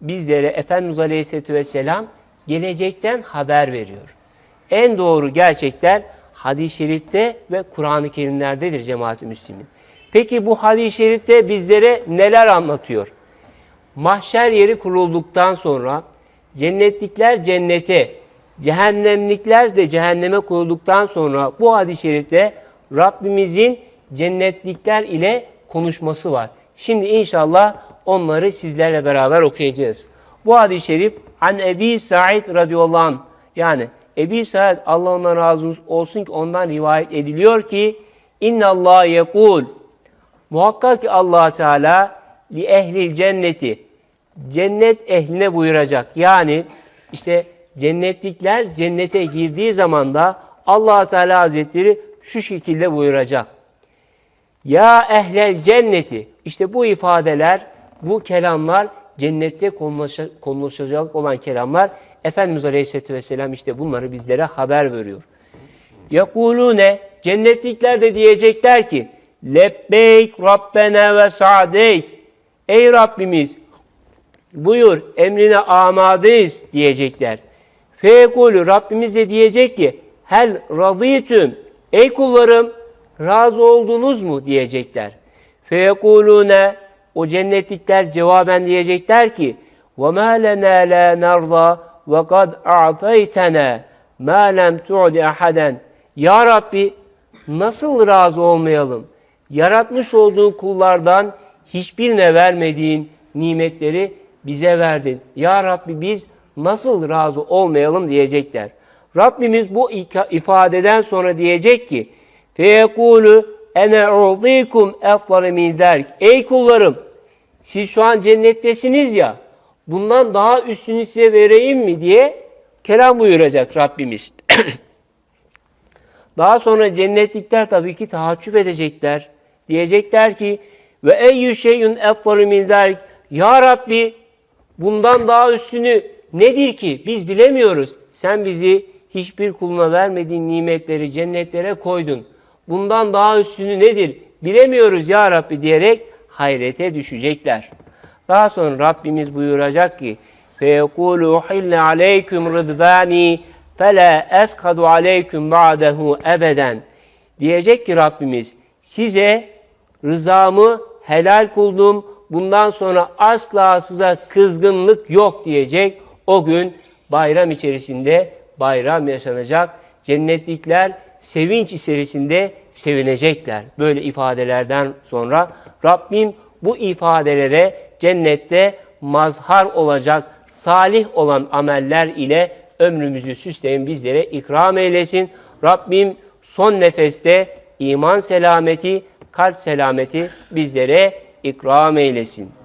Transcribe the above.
bizlere Efendimiz Aleyhisselatü Vesselam gelecekten haber veriyor. En doğru gerçekler hadis-i şerifte ve Kur'an-ı Kerimlerdedir cemaat-i müslimin. Peki bu hadis-i şerifte bizlere neler anlatıyor? Mahşer yeri kurulduktan sonra cennetlikler cennete, cehennemlikler de cehenneme koyulduktan sonra bu hadis-i şerifte Rabbimizin cennetlikler ile konuşması var. Şimdi inşallah onları sizlerle beraber okuyacağız. Bu hadis-i şerif An Ebi Said radıyallahu anh yani Ebi Said Allah ondan razı olsun ki ondan rivayet ediliyor ki İnna Allah yekul Muhakkak ki allah Teala li ehlil cenneti cennet ehline buyuracak. Yani işte cennetlikler cennete girdiği zaman da allah Teala Hazretleri şu şekilde buyuracak. Ya ehlel cenneti. İşte bu ifadeler, bu kelamlar cennette konuşacak olan kelamlar Efendimiz Aleyhisselatü Vesselam işte bunları bizlere haber veriyor. Yakulune cennetlikler de diyecekler ki Lebbeyk Rabbena ve sa'deyk Ey Rabbimiz buyur emrine amadeyiz diyecekler. Fekulü Rabbimiz de diyecek ki hel radıytüm ey kullarım razı oldunuz mu diyecekler. Fekulune o cennetlikler cevaben diyecekler ki lena la narda ve kad a'taytena ma lem tu'di ahaden ya Rabbi nasıl razı olmayalım? Yaratmış olduğun kullardan hiçbirine vermediğin nimetleri bize verdin. Ya Rabbi biz nasıl razı olmayalım diyecekler. Rabbimiz bu ifadeden sonra diyecek ki feyekulu ene u'dikum efdale min derk. Ey kullarım siz şu an cennettesiniz ya bundan daha üstünü size vereyim mi diye kelam buyuracak Rabbimiz. Daha sonra cennetlikler tabii ki tahaccüp edecekler. Diyecekler ki ve eyyü şeyün efdalu min zalik. Ya Rabbi bundan daha üstünü nedir ki biz bilemiyoruz. Sen bizi hiçbir kuluna vermediğin nimetleri cennetlere koydun Bundan daha üstünü nedir bilemiyoruz ya Rabbi diyerek hayrete düşecekler. Daha sonra Rabbimiz buyuracak ki فَيَقُولُ اُحِلَّ عَلَيْكُمْ رِضْوَانِي فَلَا اَسْقَدُ عَلَيْكُمْ بَعْدَهُ ebeden. Diyecek ki Rabbimiz size rızamı helal kıldım. Bundan sonra asla size kızgınlık yok diyecek. O gün bayram içerisinde bayram yaşanacak. Cennetlikler sevinç içerisinde sevinecekler. Böyle ifadelerden sonra Rabbim bu ifadelere cennette mazhar olacak salih olan ameller ile ömrümüzü süsleyin bizlere ikram eylesin. Rabbim son nefeste iman selameti, kalp selameti bizlere ikram eylesin.